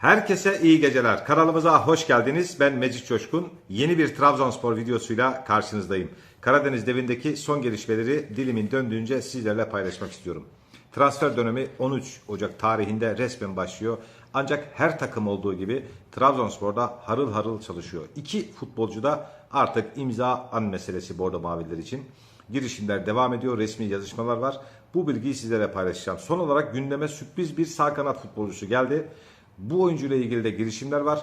Herkese iyi geceler. Kanalımıza hoş geldiniz. Ben Mecit Coşkun. Yeni bir Trabzonspor videosuyla karşınızdayım. Karadeniz devindeki son gelişmeleri dilimin döndüğünce sizlerle paylaşmak istiyorum. Transfer dönemi 13 Ocak tarihinde resmen başlıyor. Ancak her takım olduğu gibi Trabzonspor'da harıl harıl çalışıyor. İki futbolcu da artık imza an meselesi Bordo Maviler için. Girişimler devam ediyor. Resmi yazışmalar var. Bu bilgiyi sizlere paylaşacağım. Son olarak gündeme sürpriz bir sağ kanat futbolcusu geldi. Bu oyuncuyla ilgili de girişimler var.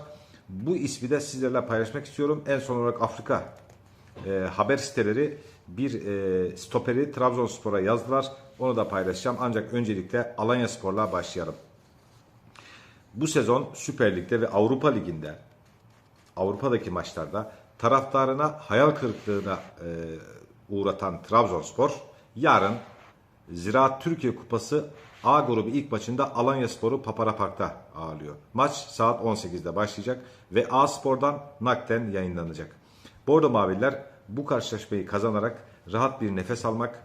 Bu ismi de sizlerle paylaşmak istiyorum. En son olarak Afrika e, haber siteleri bir e, stoperi Trabzonspor'a yazdılar. Onu da paylaşacağım. Ancak öncelikle Alanya Spor'la başlayalım. Bu sezon Süper Lig'de ve Avrupa Ligi'nde Avrupa'daki maçlarda taraftarına hayal kırıklığına e, uğratan Trabzonspor yarın Ziraat Türkiye Kupası A grubu ilk maçında Alanya Sporu Papara Park'ta ağırlıyor. Maç saat 18'de başlayacak ve A Spor'dan naklen yayınlanacak. Bordo Maviller bu karşılaşmayı kazanarak rahat bir nefes almak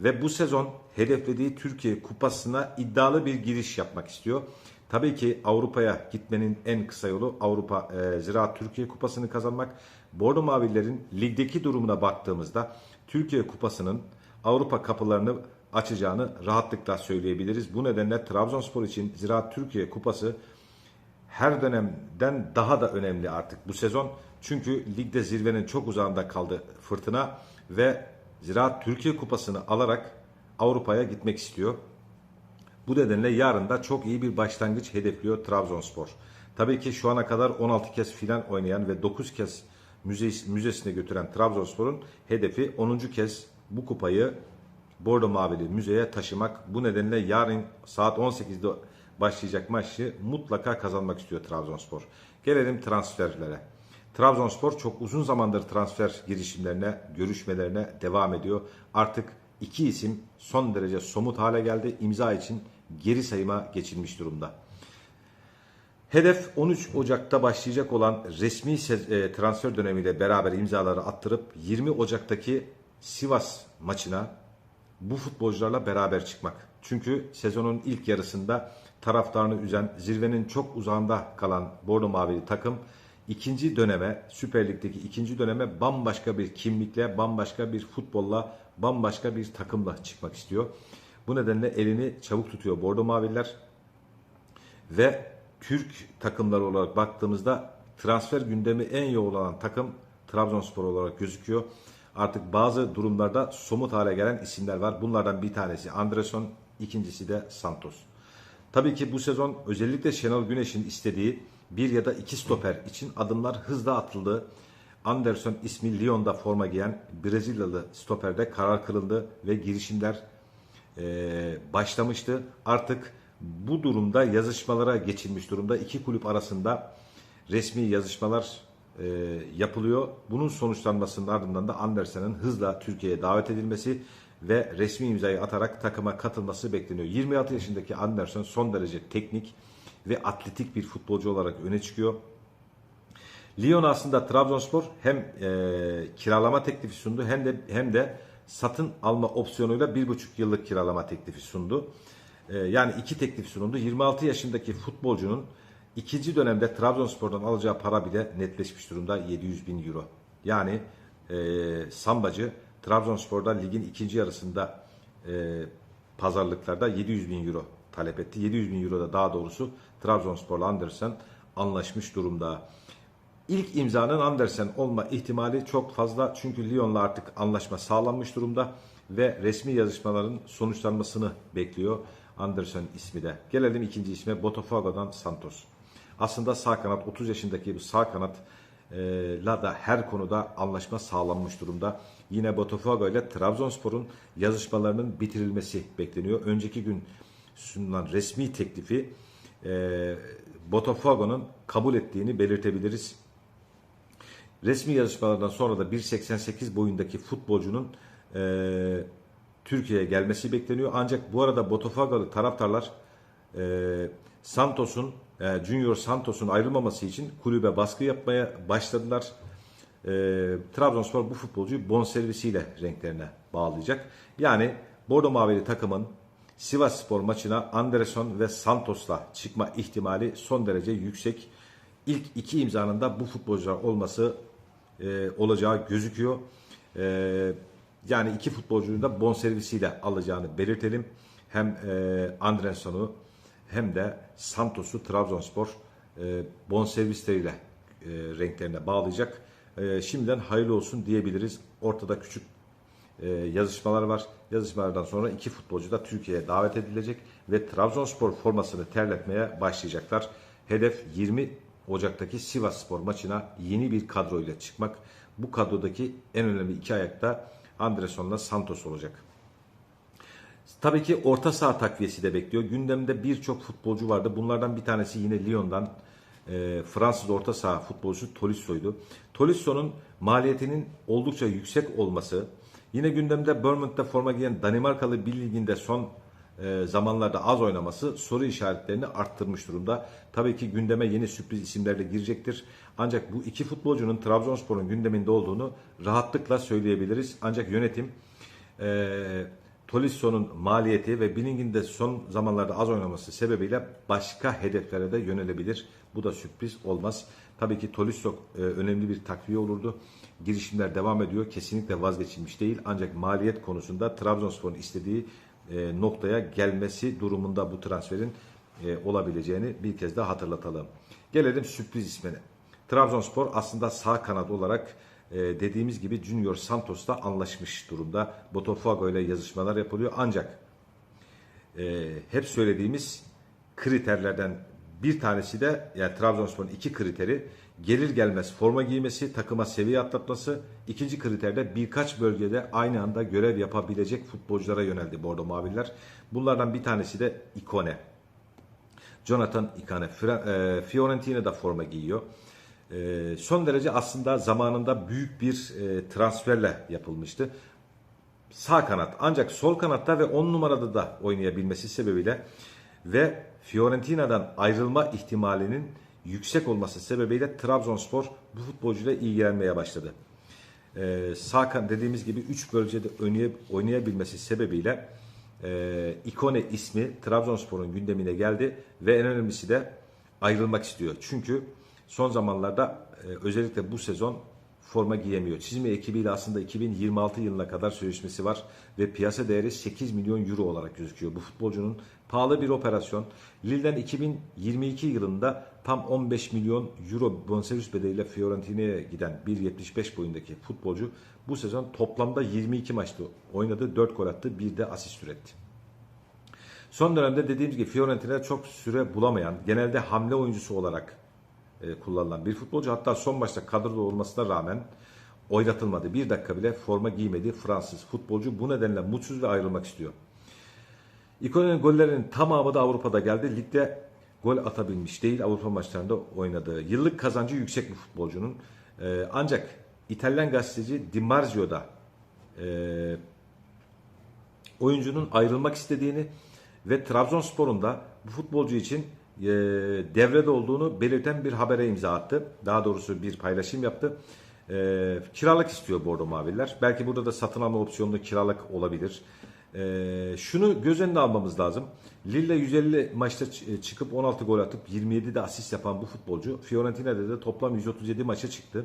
ve bu sezon hedeflediği Türkiye Kupası'na iddialı bir giriş yapmak istiyor. Tabii ki Avrupa'ya gitmenin en kısa yolu Avrupa e, Ziraat Türkiye Kupası'nı kazanmak. Bordo Mavillerin ligdeki durumuna baktığımızda Türkiye Kupası'nın Avrupa kapılarını açacağını rahatlıkla söyleyebiliriz. Bu nedenle Trabzonspor için Ziraat Türkiye Kupası her dönemden daha da önemli artık bu sezon. Çünkü ligde zirvenin çok uzağında kaldı fırtına ve Ziraat Türkiye Kupası'nı alarak Avrupa'ya gitmek istiyor. Bu nedenle yarın da çok iyi bir başlangıç hedefliyor Trabzonspor. Tabii ki şu ana kadar 16 kez filan oynayan ve 9 kez müze, müzesine götüren Trabzonspor'un hedefi 10. kez bu kupayı Bordo Mavili müzeye taşımak. Bu nedenle yarın saat 18'de başlayacak maçı mutlaka kazanmak istiyor Trabzonspor. Gelelim transferlere. Trabzonspor çok uzun zamandır transfer girişimlerine, görüşmelerine devam ediyor. Artık iki isim son derece somut hale geldi. İmza için geri sayıma geçilmiş durumda. Hedef 13 Ocak'ta başlayacak olan resmi e, transfer dönemiyle beraber imzaları attırıp 20 Ocak'taki Sivas maçına bu futbolcularla beraber çıkmak. Çünkü sezonun ilk yarısında taraftarını üzen, zirvenin çok uzağında kalan Bordo Mavili takım ikinci döneme, Süper Lig'deki ikinci döneme bambaşka bir kimlikle, bambaşka bir futbolla, bambaşka bir takımla çıkmak istiyor. Bu nedenle elini çabuk tutuyor Bordo Maviller ve Türk takımları olarak baktığımızda transfer gündemi en yoğun olan takım Trabzonspor olarak gözüküyor. Artık bazı durumlarda somut hale gelen isimler var. Bunlardan bir tanesi Anderson, ikincisi de Santos. Tabii ki bu sezon özellikle Şenol Güneş'in istediği bir ya da iki stoper için adımlar hızla atıldı. Anderson ismi Lyon'da forma giyen Brezilyalı stoperde karar kılındı ve girişimler e, başlamıştı. Artık bu durumda yazışmalara geçilmiş durumda. İki kulüp arasında resmi yazışmalar e, yapılıyor. Bunun sonuçlanmasının ardından da Andersen'in hızla Türkiye'ye davet edilmesi ve resmi imzayı atarak takıma katılması bekleniyor. 26 yaşındaki Anderson son derece teknik ve atletik bir futbolcu olarak öne çıkıyor. Lyon aslında Trabzonspor hem e, kiralama teklifi sundu hem de hem de satın alma opsiyonuyla bir buçuk yıllık kiralama teklifi sundu. E, yani iki teklif sunuldu. 26 yaşındaki futbolcunun ikinci dönemde Trabzonspor'dan alacağı para bile netleşmiş durumda 700 bin euro. Yani e, Sambacı Trabzonspor'da ligin ikinci yarısında e, pazarlıklarda 700 bin euro talep etti. 700 bin euro da daha doğrusu Trabzonspor'la Andersen anlaşmış durumda. İlk imzanın Andersen olma ihtimali çok fazla çünkü Lyon'la artık anlaşma sağlanmış durumda ve resmi yazışmaların sonuçlanmasını bekliyor Anderson ismi de. Gelelim ikinci isme Botafogo'dan Santos. Aslında sağ kanat 30 yaşındaki bu sağ kanat e, la da her konuda anlaşma sağlanmış durumda. Yine Botafogo ile Trabzonspor'un yazışmalarının bitirilmesi bekleniyor. Önceki gün sunulan resmi teklifi e, Botafogo'nun kabul ettiğini belirtebiliriz. Resmi yazışmalardan sonra da 1.88 boyundaki futbolcunun e, Türkiye'ye gelmesi bekleniyor. Ancak bu arada Botafogo'lu taraftarlar e, Santos'un, e, Junior Santos'un ayrılmaması için kulübe baskı yapmaya başladılar. E, Trabzonspor bu futbolcuyu bonservisiyle renklerine bağlayacak. Yani Bordo Mavili takımın Sivas Spor maçına Anderson ve Santos'la çıkma ihtimali son derece yüksek. İlk iki imzanın da bu futbolcular olması e, olacağı gözüküyor. E, yani iki futbolcunun da bonservisiyle alacağını belirtelim. Hem e, Anderson'u hem de Santos'u Trabzonspor e, bonservisleriyle e, renklerine bağlayacak. E, şimdiden hayırlı olsun diyebiliriz. Ortada küçük e, yazışmalar var. Yazışmalardan sonra iki futbolcu da Türkiye'ye davet edilecek ve Trabzonspor formasını terletmeye başlayacaklar. Hedef 20 Ocak'taki Sivas Spor maçına yeni bir kadroyla çıkmak. Bu kadrodaki en önemli iki ayakta Anderson'la Santos olacak. Tabii ki orta saha takviyesi de bekliyor. Gündemde birçok futbolcu vardı. Bunlardan bir tanesi yine Lyon'dan e, Fransız orta saha futbolcusu Tolisso'ydu. Tolisso'nun maliyetinin oldukça yüksek olması, yine gündemde Bournemouth'ta forma giyen Danimarkalı bir liginde son e, zamanlarda az oynaması soru işaretlerini arttırmış durumda. Tabii ki gündeme yeni sürpriz isimlerle girecektir. Ancak bu iki futbolcunun Trabzonspor'un gündeminde olduğunu rahatlıkla söyleyebiliriz. Ancak yönetim e, Tolisso'nun maliyeti ve Billing'in de son zamanlarda az oynaması sebebiyle başka hedeflere de yönelebilir. Bu da sürpriz olmaz. Tabii ki Tolisso e, önemli bir takviye olurdu. Girişimler devam ediyor. Kesinlikle vazgeçilmiş değil. Ancak maliyet konusunda Trabzonspor'un istediği e, noktaya gelmesi durumunda bu transferin e, olabileceğini bir kez daha hatırlatalım. Gelelim sürpriz ismine. Trabzonspor aslında sağ kanat olarak e, dediğimiz gibi Junior Santos'ta anlaşmış durumda. Botafogo ile yazışmalar yapılıyor. Ancak e, hep söylediğimiz kriterlerden bir tanesi de yani Trabzonspor'un iki kriteri gelir gelmez forma giymesi, takıma seviye atlatması. İkinci kriter birkaç bölgede aynı anda görev yapabilecek futbolculara yöneldi Bordo Maviller. Bunlardan bir tanesi de Ikone. Jonathan Ikone. e, Fiorentina'da forma giyiyor. E, son derece aslında zamanında büyük bir e, transferle yapılmıştı. Sağ kanat ancak sol kanatta ve 10 numarada da oynayabilmesi sebebiyle ve Fiorentina'dan ayrılma ihtimalinin yüksek olması sebebiyle Trabzonspor bu futbolcuyla ilgilenmeye başladı. Ee, sağ dediğimiz gibi 3 bölgede oynayabilmesi sebebiyle e, Ikone ismi Trabzonspor'un gündemine geldi ve en önemlisi de ayrılmak istiyor. Çünkü son zamanlarda e, özellikle bu sezon forma giyemiyor. Çizme ekibiyle aslında 2026 yılına kadar sözleşmesi var ve piyasa değeri 8 milyon euro olarak gözüküyor. Bu futbolcunun pahalı bir operasyon. Lille'den 2022 yılında tam 15 milyon euro bonservis bedeliyle Fiorentina'ya giden 1.75 boyundaki futbolcu bu sezon toplamda 22 maçta oynadı, 4 gol attı, bir de asist üretti. Son dönemde dediğimiz gibi Fiorentina çok süre bulamayan, genelde hamle oyuncusu olarak e, kullanılan bir futbolcu. Hatta son maçta kadroda olmasına rağmen oynatılmadı. Bir dakika bile forma giymedi Fransız futbolcu. Bu nedenle mutsuz ve ayrılmak istiyor. İkone'nin gollerinin tamamı da Avrupa'da geldi. Ligde gol atabilmiş değil. Avrupa maçlarında oynadığı. Yıllık kazancı yüksek bir futbolcunun. E, ancak İtalyan gazeteci Di Marzio da e, oyuncunun ayrılmak istediğini ve Trabzonspor'un da bu futbolcu için e, devrede olduğunu belirten bir habere imza attı. Daha doğrusu bir paylaşım yaptı. E, kiralık istiyor Bordo Maviller. Belki burada da satın alma opsiyonlu kiralık olabilir. E, şunu göz önüne almamız lazım. Lille 150 maçta çıkıp 16 gol atıp 27 de asist yapan bu futbolcu Fiorentina'da da toplam 137 maça çıktı.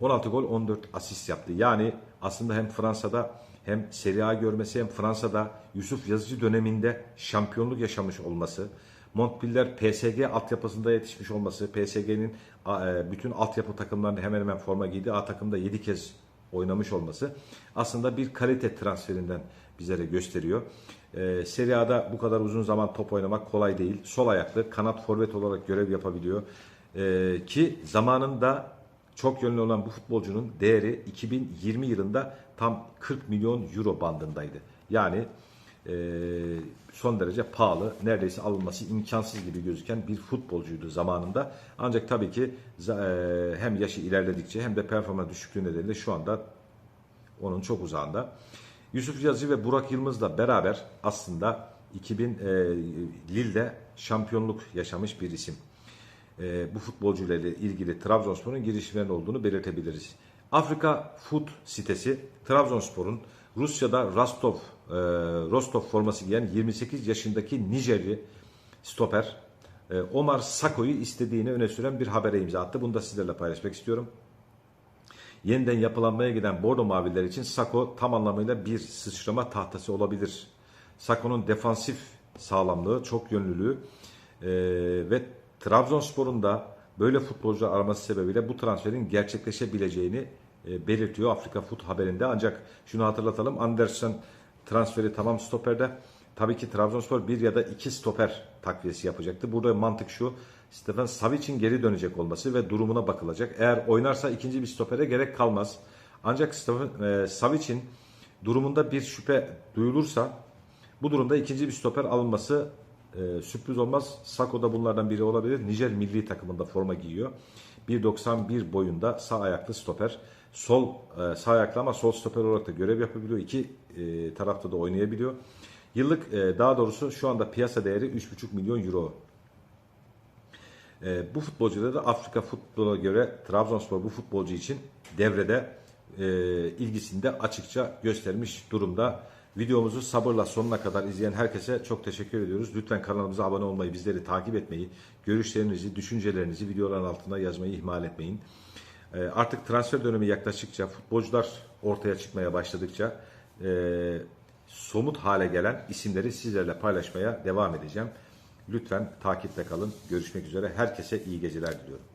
16 gol 14 asist yaptı. Yani aslında hem Fransa'da hem Serie A görmesi hem Fransa'da Yusuf Yazıcı döneminde şampiyonluk yaşamış olması Montpellier PSG altyapısında yetişmiş olması, PSG'nin e, bütün altyapı takımlarında hemen hemen forma giydi. A takımda 7 kez oynamış olması aslında bir kalite transferinden bizlere gösteriyor. E, Serie A'da bu kadar uzun zaman top oynamak kolay değil. Sol ayaklı, kanat forvet olarak görev yapabiliyor. E, ki zamanında çok yönlü olan bu futbolcunun değeri 2020 yılında tam 40 milyon euro bandındaydı. Yani son derece pahalı, neredeyse alınması imkansız gibi gözüken bir futbolcuydu zamanında. Ancak tabii ki e, hem yaşı ilerledikçe hem de performans düşüklüğü nedeniyle şu anda onun çok uzağında. Yusuf Yazıcı ve Burak Yılmaz'la beraber aslında 2000 e, Lille'de şampiyonluk yaşamış bir isim. E, bu futbolcuyla ilgili Trabzonspor'un girişimlerinin olduğunu belirtebiliriz. Afrika Food sitesi Trabzonspor'un Rusya'da Rostov e, Rostov forması giyen 28 yaşındaki Nijerli stoper e, Omar Sako'yu istediğini öne süren bir habere imza attı. Bunu da sizlerle paylaşmak istiyorum. Yeniden yapılanmaya giden Bordo Maviler için Sako tam anlamıyla bir sıçrama tahtası olabilir. Sako'nun defansif sağlamlığı, çok yönlülüğü e, ve Trabzonspor'un da böyle futbolcu araması sebebiyle bu transferin gerçekleşebileceğini belirtiyor Afrika Foot haberinde. Ancak şunu hatırlatalım Anderson transferi tamam stoperde. Tabii ki Trabzonspor bir ya da iki stoper takviyesi yapacaktı. Burada mantık şu. Stefan Savic'in geri dönecek olması ve durumuna bakılacak. Eğer oynarsa ikinci bir stopere gerek kalmaz. Ancak Stefan e, Savic'in durumunda bir şüphe duyulursa bu durumda ikinci bir stoper alınması e, sürpriz olmaz. Sako da bunlardan biri olabilir. Nijer milli takımında forma giyiyor. 1.91 boyunda sağ ayaklı stoper. Sol e, sağ ayaklı ama sol stoper olarak da görev yapabiliyor. İki e, tarafta da oynayabiliyor. Yıllık e, daha doğrusu şu anda piyasa değeri 3.5 milyon euro. E, bu futbolcuda da Afrika futbola göre Trabzonspor bu futbolcu için devrede e, ilgisini de açıkça göstermiş durumda. Videomuzu sabırla sonuna kadar izleyen herkese çok teşekkür ediyoruz. Lütfen kanalımıza abone olmayı, bizleri takip etmeyi, görüşlerinizi, düşüncelerinizi videoların altına yazmayı ihmal etmeyin. E, artık transfer dönemi yaklaştıkça, futbolcular ortaya çıkmaya başladıkça e, somut hale gelen isimleri sizlerle paylaşmaya devam edeceğim. Lütfen takipte kalın. Görüşmek üzere. Herkese iyi geceler diliyorum.